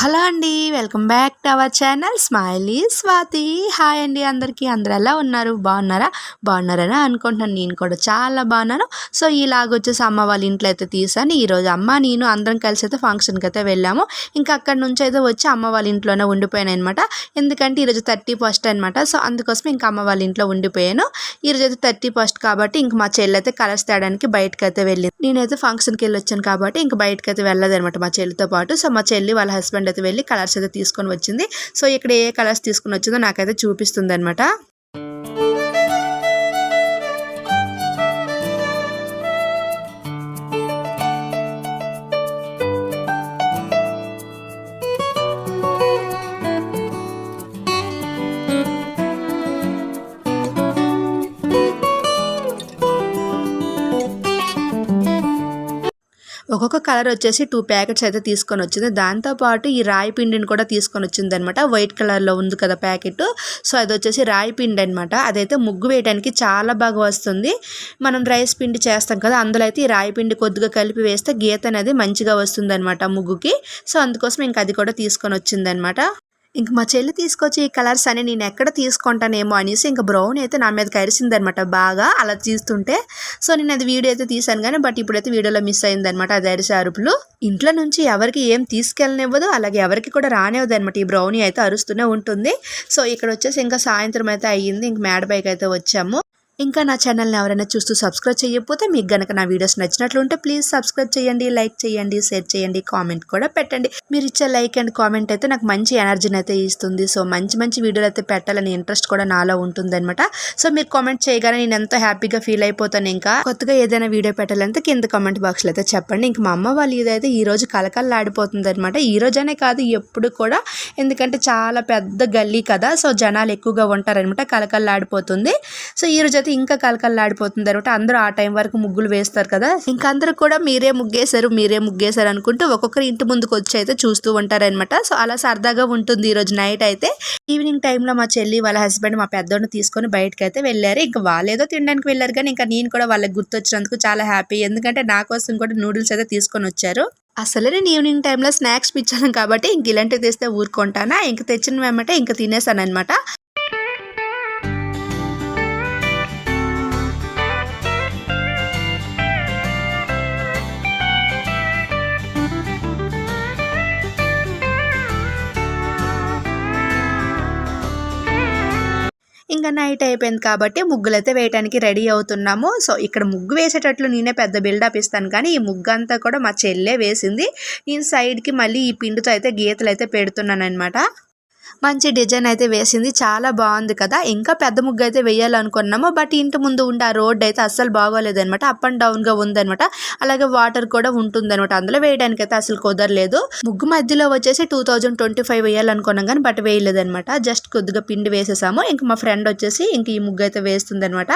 Hello అండి welcome back to our channel smiley Swathi. Hi అండి అందరికీ. అందరు ఎలా ఉన్నారు? బాగున్నారా? బాగున్నారని అనుకుంటున్నాను. నేను కూడా చాలా బాగున్నాను. సో ఇలాగ వచ్చేసి అమ్మ వాళ్ళ ఇంట్లో అయితే తీసాను. ఈరోజు అమ్మ నేను అందరం కలిసి అయితే ఫంక్షన్కి అయితే వెళ్ళాము. ఇంకా అక్కడి నుంచి అయితే వచ్చి అమ్మ వాళ్ళ ఇంట్లోనే ఉండిపోయాను అనమాట ఎందుకంటే ఈరోజు థర్టీ ఫస్ట్ అనమాట సో అందుకోసం ఇంకా అమ్మ వాళ్ళ ఇంట్లో ఉండిపోయాను. ఈరోజు అయితే థర్టీ ఫస్ట్ కాబట్టి ఇంక మా చెల్లి అయితే కలర్స్ తేయడానికి బయటకు అయితే వెళ్ళింది. నేనైతే ఫంక్షన్కి వెళ్ళి వచ్చాను కాబట్టి ఇంక బయటకు అయితే వెళ్ళదు అనమాట మా చెల్లితో పాటు. సో మా చెల్లి వాళ్ళ హస్బెండ్ అయితే వెళ్ళి కలర్స్ అయితే తీసుకొని వచ్చింది. సో ఇక్కడ ఏ కలర్స్ తీసుకొని వచ్చిందో నాకైతే చూపిస్తుంది అనమాట ఒక్కొక్క కలర్ వచ్చేసి టూ ప్యాకెట్స్ అయితే తీసుకొని వచ్చింది. దాంతోపాటు ఈ రాయి పిండిని కూడా తీసుకొని వచ్చింది అనమాట వైట్ కలర్లో ఉంది కదా ప్యాకెట్. సో అది వచ్చేసి రాయి పిండి అనమాట అదైతే ముగ్గు వేయడానికి చాలా బాగా వస్తుంది. మనం రైస్ పిండి చేస్తాం కదా అందులో అయితే ఈ రాయి పిండి కొద్దిగా కలిపి వేస్తే గీత అనేది మంచిగా వస్తుంది అనమాట ముగ్గుకి. సో అందుకోసం ఇంకా అది కూడా తీసుకొని వచ్చింది అనమాట ఇంక మా చెల్లి తీసుకొచ్చి ఈ కలర్స్ అని నేను ఎక్కడ తీసుకుంటానేమో అనేసి ఇంకా బ్రౌన్ అయితే నా మీద కరిసిందనమాట బాగా అలా తీస్తుంటే. సో నేను అది వీడియో అయితే తీసాను కానీ బట్ ఇప్పుడైతే వీడియోలో మిస్ అయిందనమాట అది అరిసే అరుపులు. ఇంట్లో నుంచి ఎవరికి ఏం తీసుకెళ్ళనివ్వదు అలాగే ఎవరికి కూడా రానివ్వదు అనమాట ఈ బ్రౌనీ అయితే అరుస్తూనే ఉంటుంది. సో ఇక్కడ వచ్చేసి ఇంకా సాయంత్రం అయితే అయ్యింది. ఇంక మేడ బైక్ అయితే వచ్చాము. ఇంకా నా ఛానల్ని ఎవరైనా చూస్తూ సబ్స్క్రైబ్ చేయకపోతే మీకు గనక నా వీడియోస్ నచ్చినట్లుంటే ప్లీజ్ సబ్స్క్రైబ్ చేయండి లైక్ చేయండి షేర్ చేయండి కామెంట్ కూడా పెట్టండి. మీరు ఇచ్చే లైక్ అండ్ కామెంట్ అయితే నాకు మంచి ఎనర్జీని అయితే ఇస్తుంది. సో మంచి మంచి వీడియోలు అయితే పెట్టాలని ఇంట్రెస్ట్ కూడా నాలో ఉంటుందన్నమాట. సో మీరు కామెంట్ చేయగానే నేను ఎంతో హ్యాపీగా ఫీల్ అయిపోతాను ఇంకా. కొత్తగా ఏదైనా వీడియో పెట్టాలంటే కింద కామెంట్ బాక్స్లో అయితే చెప్పండి. ఇంక మా అమ్మ వాళ్ళు ఇదైతే ఈ రోజు కలకల్లాడిపోతుంది అనమాట ఈ రోజనే కాదు ఎప్పుడు కూడా. ఎందుకంటే చాలా పెద్ద గల్లీ కదా. సో జనాలు ఎక్కువగా ఉంటారనమాట కలకల్లాడిపోతుంది సో ఈ రోజు అయితే ఇంకా కలకల్లాడిపోతుంది అనమాట అందరూ ఆ టైం వరకు ముగ్గులు వేస్తారు కదా. ఇంకా అందరూ కూడా మీరే ముగ్గేశారు మీరే ముగ్గేశారు అనుకుంటూ ఒక్కొక్కరు ఇంటి ముందుకు వచ్చి అయితే చూస్తూ ఉంటారనమాట సో అలా సరదాగా ఉంటుంది ఈరోజు నైట్ అయితే. ఈవినింగ్ టైంలో మా చెల్లి వాళ్ళ హస్బెండ్ మా పెద్దోడిని తీసుకొని బయటకు అయితే వెళ్ళారు. ఇంకా వాళ్ళేదో తినడానికి వెళ్ళారు కానీ ఇంకా నేను కూడా వాళ్ళకి గుర్తొచ్చినందుకు చాలా హ్యాపీ. ఎందుకంటే నా కోసం కూడా నూడిల్స్ అయితే తీసుకొని వచ్చారు. అసలు నేను ఈవినింగ్ టైంలో స్నాక్స్ పిచ్చాను కాబట్టి ఇంక ఇలాంటివి తెస్తే ఊరుకుంటానా? ఇంక తెచ్చిన వెంబటే ఇంక తినేసాను అనమాట ఇంకా నైట్ అయిపోయింది కాబట్టి ముగ్గులైతే వేయటానికి వేయడానికి రెడీ అవుతున్నాము. సో ఇక్కడ ముగ్గు వేసేటట్లు నేనే పెద్ద బిల్డప్ ఇస్తాను కానీ ఈ ముగ్గు అంతా కూడా మా చెల్లె వేసింది. నేను సైడ్కి మళ్ళీ ఈ పిండితో అయితే గీతలు అయితే పెడుతున్నాను అనమాట మంచి డిజైన్ అయితే వేసింది. చాలా బాగుంది కదా. ఇంకా పెద్ద ముగ్గు అయితే వేయాలనుకున్నాము. బట్ ఇంటి ముందు ఉండే ఆ రోడ్ అయితే అస్సలు బాగోలేదు అనమాట అప్ అండ్ డౌన్గా ఉందనమాట అలాగే వాటర్ కూడా ఉంటుందన్నమాట. అందులో వేయడానికి అయితే అసలు కుదరలేదు. ముగ్గు మధ్యలో వచ్చేసి టూ థౌజండ్ ట్వంటీ ఫైవ్ వేయాలనుకున్నాం కానీ బట్ వేయలేదు అనమాట జస్ట్ కొద్దిగా పిండి వేసేసాము. ఇంక మా ఫ్రెండ్ వచ్చేసి ఇంక ఈ ముగ్గు అయితే వేస్తుంది అనమాట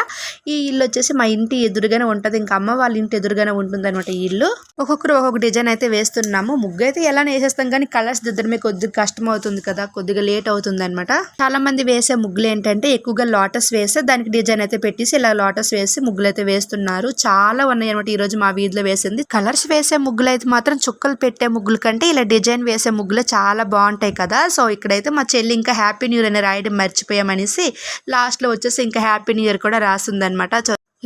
ఈ ఇల్లు వచ్చేసి మా ఇంటి ఎదురుగానే ఉంటుంది. ఇంకా అమ్మ వాళ్ళ ఇంటి ఎదురుగానే ఉంటుంది అనమాట ఈ ఇల్లు. ఒక్కొక్కరు ఒక్కొక్క డిజైన్ అయితే వేస్తున్నాము. ముగ్గు అయితే ఎలా వేసేస్తాం కానీ కలర్స్ దిద్దడమే కొద్దిగా కష్టం అవుతుంది కదా. కొద్దిగా లేట్ అవుతుంది అనమాట చాలా మంది వేసే ముగ్గులు ఏంటంటే ఎక్కువగా లోటస్ వేస్తే దానికి డిజైన్ అయితే పెట్టేసి ఇలా లోటస్ వేసి ముగ్గులు అయితే వేస్తున్నారు. చాలా ఉన్నాయి అనమాట ఈ రోజు మా వీధిలో వేసింది. కలర్స్ వేసే ముగ్గులు అయితే మాత్రం చుక్కలు పెట్టే ముగ్గులు కంటే ఇలా డిజైన్ వేసే ముగ్గులు చాలా బాగుంటాయి కదా. సో ఇక్కడైతే మా చెల్లి ఇంకా హ్యాపీ న్యూ ఇయర్ అని రాయడం మర్చిపోయామనేసి లాస్ట్లో వచ్చేసి ఇంకా హ్యాపీ న్యూ ఇయర్ కూడా రాసిందనమాట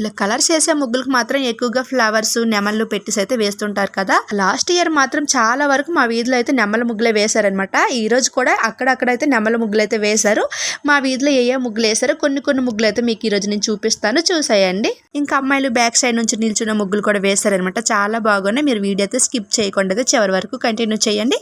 ఇలా కలర్స్ వేసే ముగ్గులకు మాత్రం ఎక్కువగా ఫ్లవర్స్ నెమళ్ళు పెట్టేసి అయితే వేస్తుంటారు కదా. లాస్ట్ ఇయర్ మాత్రం చాలా వరకు మా వీధిలో అయితే నెమల ముగ్గులే వేశారనమాట ఈ రోజు కూడా అక్కడక్కడైతే నెమల ముగ్గులు అయితే వేశారు. మా వీధిలో ఏ ఏ ముగ్గులు వేశారో కొన్ని కొన్ని ముగ్గులు అయితే మీకు ఈ రోజు నేను చూపిస్తాను. చూసేయండి. ఇంకా అమ్మాయిలు బ్యాక్ సైడ్ నుంచి నిల్చున్న ముగ్గులు కూడా వేశారనమాట చాలా బాగున్నాయి. మీరు వీడియో అయితే స్కిప్ చేయకుండా అయితే చివరి వరకు కంటిన్యూ చేయండి.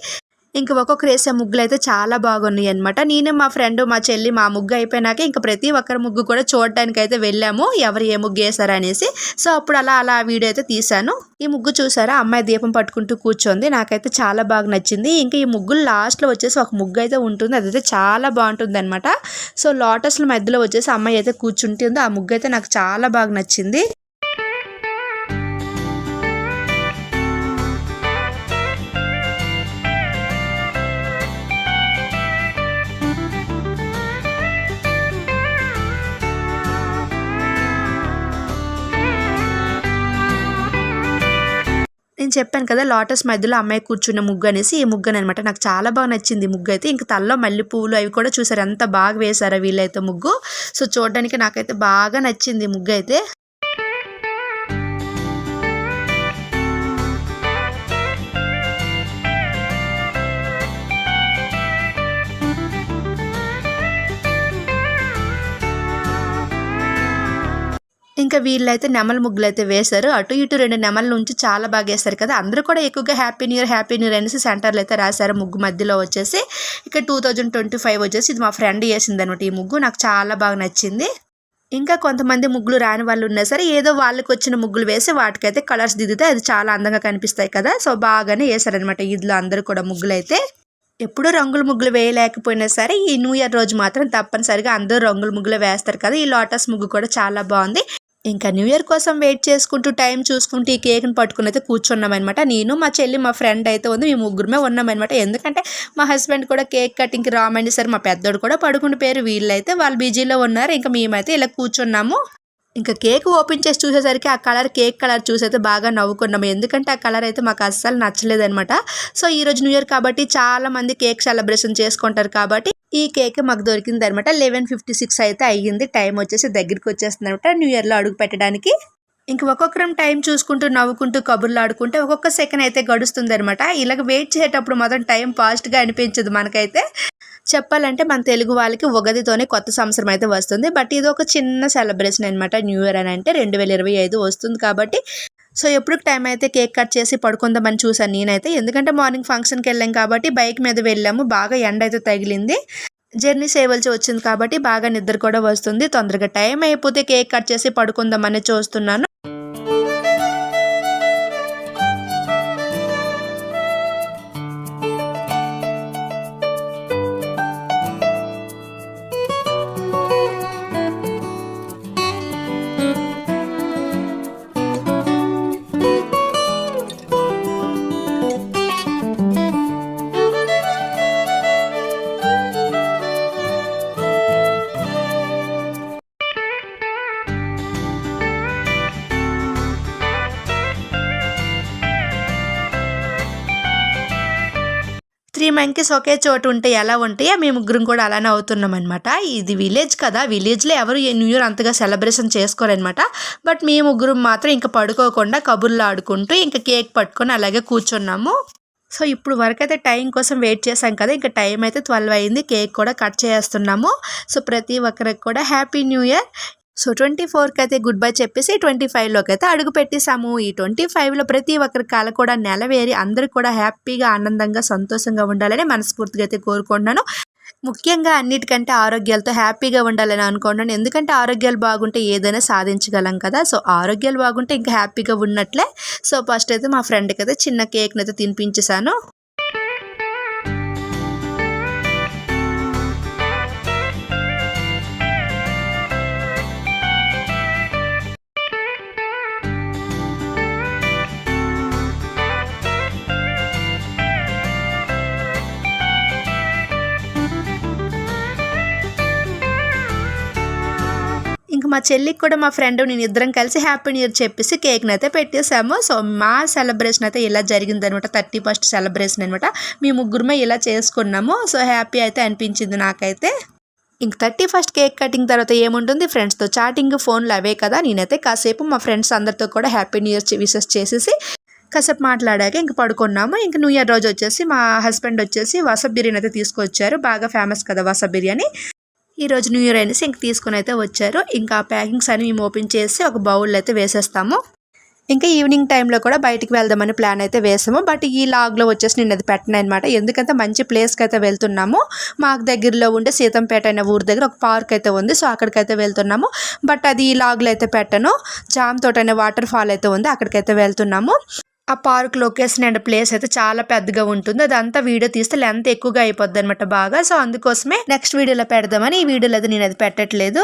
ఇంక ఒక్కొక్కరు వేసే ముగ్గులు అయితే చాలా బాగున్నాయి అనమాట నేను మా ఫ్రెండ్ మా చెల్లి మా ముగ్గు అయిపోయినాక ఇంకా ప్రతి ఒక్కరి ముగ్గు కూడా చూడడానికి అయితే వెళ్ళాము. ఎవరు ఏ ముగ్గు వేసారు అనేసి సో అప్పుడు అలా అలా వీడియో అయితే తీసాను ఈ ముగ్గు చూసారా? అమ్మాయి దీపం పట్టుకుంటూ కూర్చోంది. నాకైతే చాలా బాగా నచ్చింది. ఇంకా ఈ ముగ్గులు లాస్ట్లో వచ్చేసి ఒక ముగ్గు అయితే ఉంటుంది. అదైతే చాలా బాగుంటుంది అనమాట సో లోటస్ల మధ్యలో వచ్చేసి అమ్మాయి అయితే కూర్చుంటుంది. ఆ ముగ్గు అయితే నాకు చాలా బాగా నచ్చింది. చెప్పాను కదా లోటస్ మధ్యలో అమ్మాయి కూర్చున్న ముగ్గు అనేసి ఈ ముగ్గు అనమాట నాకు చాలా బాగా నచ్చింది ముగ్గు అయితే ఇంకా తల్లో మల్లె పువ్వులు అవి కూడా చూసారు ఎంత బాగా వేశారో వీళ్ళైతే ముగ్గు. సో చూడడానికి నాకైతే బాగా నచ్చింది ముగ్గు అయితే ఇంకా వీళ్ళైతే నెమల ముగ్గులు అయితే వేశారు. అటు ఇటు రెండు నెమల నుంచి చాలా బాగా వేస్తారు కదా. అందరూ కూడా ఎక్కువగా happy new year happy new year అనేసి సెంటర్లో అయితే రాశారు ముగ్గు మధ్యలో వచ్చేసి. ఇక టూ థౌజండ్ ట్వంటీ ఫైవ్ వచ్చేసి ఇది మా ఫ్రెండ్ వేసింది అనమాట ఈ ముగ్గు. నాకు చాలా బాగా నచ్చింది. ఇంకా కొంతమంది ముగ్గులు రాని వాళ్ళు ఉన్నా సరే ఏదో వాళ్ళకి వచ్చిన ముగ్గులు వేసి వాటికైతే కలర్స్ దిద్దితే అది చాలా అందంగా కనిపిస్తాయి కదా. సో బాగానే వేశారనమాట ఇదిలో అందరూ కూడా ముగ్గులు అయితే ఎప్పుడు రంగుల ముగ్గులు వేయలేకపోయినా సరే ఈ న్యూ ఇయర్ రోజు మాత్రం తప్పనిసరిగా అందరూ రంగుల ముగ్గులు వేస్తారు కదా. ఈ లోటస్ ముగ్గు కూడా చాలా బాగుంది. ఇంకా న్యూ ఇయర్ కోసం వెయిట్ చేసుకుంటూ టైం చూసుకుంటూ ఈ కేక్ని పట్టుకుని అయితే కూర్చున్నామన్నమాట. నేను మా చెల్లి మా ఫ్రెండ్ అయితే ఉంది మేము ముగ్గురమే ఉన్నామన్నమాట. ఎందుకంటే మా హస్బెండ్ కూడా కేక్ కటింగ్కి రామండి సార్ మా పెద్దోడు కూడా పడుకుని పేరు వీళ్ళైతే వాళ్ళు బిజీలో ఉన్నారు ఇంకా మేమైతే ఇలా కూర్చున్నాము. ఇంకా కేక్ ఓపెన్ చేసి చూసేసరికి ఆ కలర్ కేక్ కలర్ చూసైతే బాగా నవ్వుకున్నాము ఎందుకంటే ఆ కలర్ అయితే మాకు అస్సలు నచ్చలేదనమాట సో ఈ రోజు న్యూ ఇయర్ కాబట్టి చాలా మంది కేక్ సెలబ్రేషన్ చేసుకుంటారు కాబట్టి ఈ కేక్ మాకు దొరికింది అనమాట లెవెన్ ఫిఫ్టీ సిక్స్ అయితే అయ్యింది. టైం వచ్చేసి దగ్గరికి వచ్చేస్తుంది అనమాట న్యూ ఇయర్లో అడుగు పెట్టడానికి. ఇంక ఒక్కొక్కరం టైం చూసుకుంటూ నవ్వుకుంటూ కబుర్లు ఆడుకుంటే ఒక్కొక్క సెకండ్ అయితే గడుస్తుంది అనమాట ఇలాగ వెయిట్ చేసేటప్పుడు మాత్రం టైం ఫాస్ట్గా అనిపించదు మనకైతే. చెప్పాలంటే మన తెలుగు వాళ్ళకి ఉగదితోనే కొత్త సంవత్సరం అయితే వస్తుంది. బట్ ఇది ఒక చిన్న సెలబ్రేషన్ అనమాట న్యూ ఇయర్ అని అంటే. రెండు వేల ఇరవై ఐదు వస్తుంది కాబట్టి సో ఎప్పుడు టైం అయితే కేక్ కట్ చేసి పడుకుందామని చూసాను నేనైతే. ఎందుకంటే మార్నింగ్ ఫంక్షన్కి వెళ్ళాం కాబట్టి బైక్ మీద వెళ్ళాము. బాగా ఎండ అయితే తగిలింది. జర్నీ చేయవలసి వచ్చింది కాబట్టి బాగా నిద్ర కూడా వస్తుంది. తొందరగా టైం అయిపోతే కేక్ కట్ చేసి పడుకుందామని చూస్తున్నాను. త్రీ మంకీస్ ఒకే చోటు ఉంటే ఎలా ఉంటాయో? మేము ముగ్గురం కూడా అలానే అవుతున్నాం అనమాట ఇది విలేజ్ కదా. విలేజ్లో ఎవరు న్యూ ఇయర్ అంతగా సెలబ్రేషన్ చేసుకోరనమాట బట్ మీ ముగ్గురం మాత్రం ఇంకా పడుకోకుండా కబుర్లు ఆడుకుంటూ ఇంకా కేక్ పట్టుకొని అలాగే కూర్చున్నాము. సో ఇప్పుడు వరకు అయితే టైం కోసం వెయిట్ చేసాం కదా. ఇంకా టైం అయితే ట్వెల్వ్ అయింది. కేక్ కూడా కట్ చేస్తున్నాము. సో ప్రతి ఒక్కరికి కూడా happy new year. So twenty ఫోర్కి అయితే గుడ్ బై చెప్పేసి ట్వంటీ ఫైవ్లోకి అయితే అడుగు పెట్టేశాము ఈ ట్వంటీ ఫైవ్లో ప్రతి ఒక్కరి కాల కూడా నెలవేరి అందరూ కూడా హ్యాపీగా ఆనందంగా సంతోషంగా ఉండాలని మనస్ఫూర్తిగా అయితే కోరుకుంటున్నాను. ముఖ్యంగా అన్నిటికంటే ఆరోగ్యాలతో హ్యాపీగా ఉండాలని అనుకుంటున్నాను. ఎందుకంటే ఆరోగ్యాలు బాగుంటే ఏదైనా సాధించగలం కదా. సో ఆరోగ్యాలు బాగుంటే ఇంకా హ్యాపీగా ఉన్నట్లే. సో ఫస్ట్ అయితే మా ఫ్రెండ్కి అయితే చిన్న కేక్ని అయితే తినిపించేశాను. మా చెల్లికి కూడా మా ఫ్రెండ్ నేను ఇద్దరం కలిసి హ్యాపీ న్యూ ఇయర్ చెప్పేసి కేక్ని అయితే పెట్టేశాము సో మా సెలబ్రేషన్ అయితే ఇలా జరిగింది అనమాట థర్టీ ఫస్ట్ సెలబ్రేషన్ అనమాట మీ ముగ్గురమే ఇలా చేసుకున్నాము. సో హ్యాపీ అయితే అనిపించింది నాకైతే. ఇంక థర్టీ ఫస్ట్ కేక్ కటింగ్ తర్వాత ఏముంటుంది? ఫ్రెండ్స్తో చాటింగ్ ఫోన్లు అవే కదా. నేనైతే కాసేపు మా ఫ్రెండ్స్ అందరితో కూడా హ్యాపీ న్యూ ఇయర్ విషెస్ చేసేసి కాసేపు మాట్లాడాక ఇంక పడుకున్నాము. ఇంక న్యూ ఇయర్ రోజు వచ్చేసి మా హస్బెండ్ వచ్చేసి వసబ్ బిర్యానీ అయితే తీసుకొచ్చారు. బాగా ఫేమస్ కదా వసబ్ బిర్యానీ. ఈ రోజు న్యూ ఇయర్ అనేసి ఇంక తీసుకుని అయితే వచ్చారు. ఇంకా ప్యాకింగ్స్ అని మేము ఓపెన్ చేసి ఒక బౌల్ అయితే వేసేస్తాము. ఇంకా ఈవినింగ్ టైంలో కూడా బయటికి వెళ్దామని ప్లాన్ అయితే వేసాము. బట్ ఈ లాగ్లో వచ్చేసి నేను అది పెట్టను అనమాట ఎందుకంటే మంచి ప్లేస్కి అయితే వెళ్తున్నాము. మాకు దగ్గరలో ఉండే సీతంపేట అనే ఊరి దగ్గర ఒక పార్క్ అయితే ఉంది. సో అక్కడికైతే వెళ్తున్నాము. బట్ అది ఈ లాగ్లో అయితే పెట్టను. జామ్ తోట అనే వాటర్ ఫాల్ అయితే ఉంది. అక్కడికైతే వెళ్తున్నాము. ఆ పార్క్ లొకేషన్ అండ్ ప్లేస్ అయితే చాలా పెద్దగా ఉంటుంది. అదంతా వీడియో తీస్తే లెంత్ ఎక్కువగా అయిపోద్ది అనమాట బాగా. సో అందుకోసమే నెక్స్ట్ వీడియోలో పెడదామని ఈ వీడియోలో అయితే నేను అది పెట్టట్లేదు.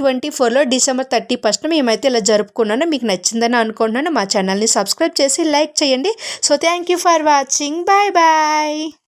ట్వంటీ ఫోర్లో డిసెంబర్ థర్టీ ఫస్ట్ మేమైతే ఇలా జరుపుకున్నాను. మీకు నచ్చిందని అనుకుంటున్నాను. మా ఛానల్ని సబ్స్క్రైబ్ చేసి లైక్ చేయండి. So thank you for watching bye bye